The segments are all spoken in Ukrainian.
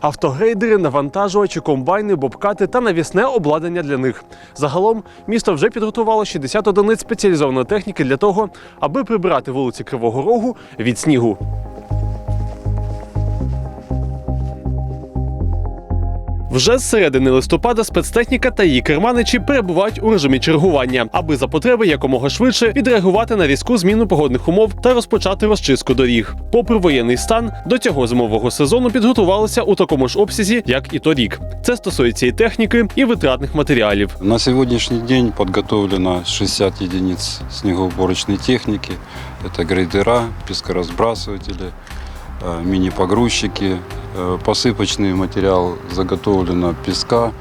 автогрейдери, навантажувачі, комбайни, бобкати та навісне обладнання для них. Загалом місто вже підготувало 60 одиниць спеціалізованої техніки для того, аби прибрати вулиці Кривого Рогу від снігу. Вже з середини листопада спецтехніка та її керманичі перебувають у режимі чергування, аби за потреби якомога швидше відреагувати на різку зміну погодних умов та розпочати розчистку доріг. Попри воєнний стан, до цього зимового сезону підготувалися у такому ж обсязі, як і торік. Це стосується і техніки, і витратних матеріалів. На сегодняшний день подготовлено 60 единиц снегоуборочной техники. Это грейдера, пескоразбрасыватели, э, Мини-погрузчики. Э, Посыпочный материал заготовлено песка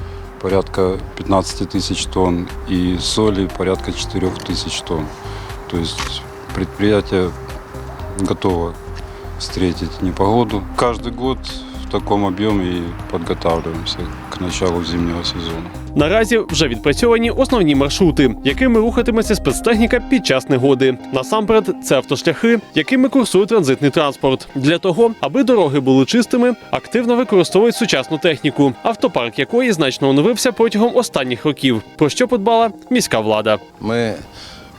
порядка 15 тысяч тонн и соли порядка 4 тысяч тонн. То есть предприятие готово встретить непогоду. Каждый год в таком объеме и подготавливаемся к началу зимнего сезона. Наразі вже відпрацьовані основні маршрути, якими рухатиметься спецтехніка під час негоди. Насамперед, це автошляхи, якими курсує транзитний транспорт. Для того, аби дороги були чистими, активно використовують сучасну техніку, автопарк якої значно оновився протягом останніх років. Про що подбала міська влада. Ми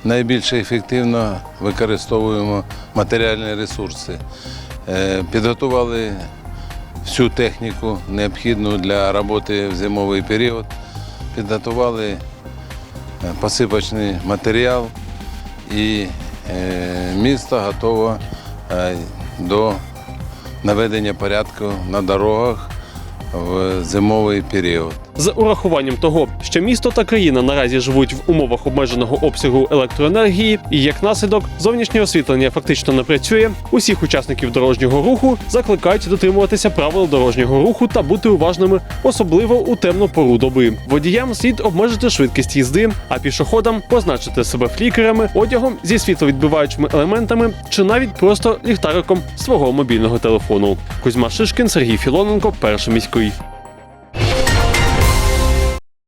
найбільш ефективно використовуємо матеріальні ресурси. Е, Підготували всю техніку необхідну для роботи в зимовий період. Підготували е, посипочний матеріал і е, місто готово е, до наведення порядку на дорогах в зимовий період. З урахуванням того, що місто та країна наразі живуть в умовах обмеженого обсягу електроенергії, і як наслідок зовнішнє освітлення фактично не працює. Усіх учасників дорожнього руху закликають дотримуватися правил дорожнього руху та бути уважними, особливо у темну пору доби. Водіям слід обмежити швидкість їзди, а пішоходам позначити себе флікерами, одягом зі світловідбиваючими елементами чи навіть просто ліхтариком свого мобільного телефону. Кузьма Шишкін, Сергій Філоненко, перший міський.